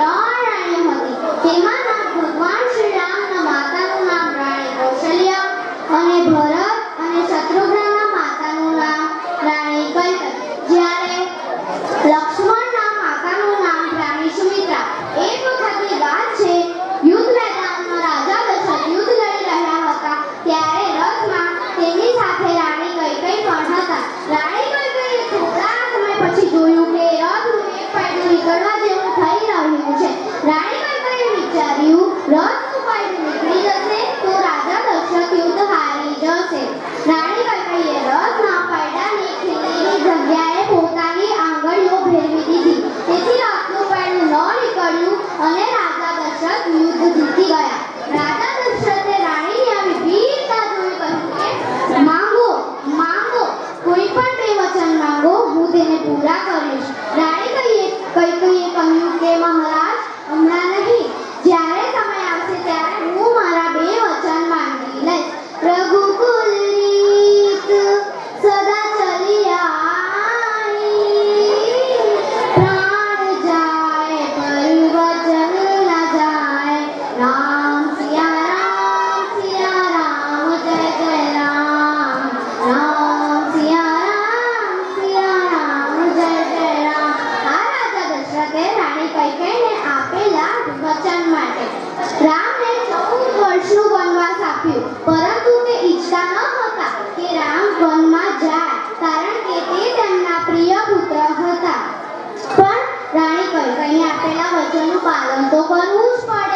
ત્રણ રાણીઓ હતી તેમાં ભગવાન શ્રી રામના માતાનું નામ રાણી કૌશલ્યા અને ભરત અને શત્રુઘ્નના માતાનું નામ રાણી કૈકઈ જ્યારે લક્ષ્મણ પહેલા વચનનું પાલન તો કરવું જ પડે.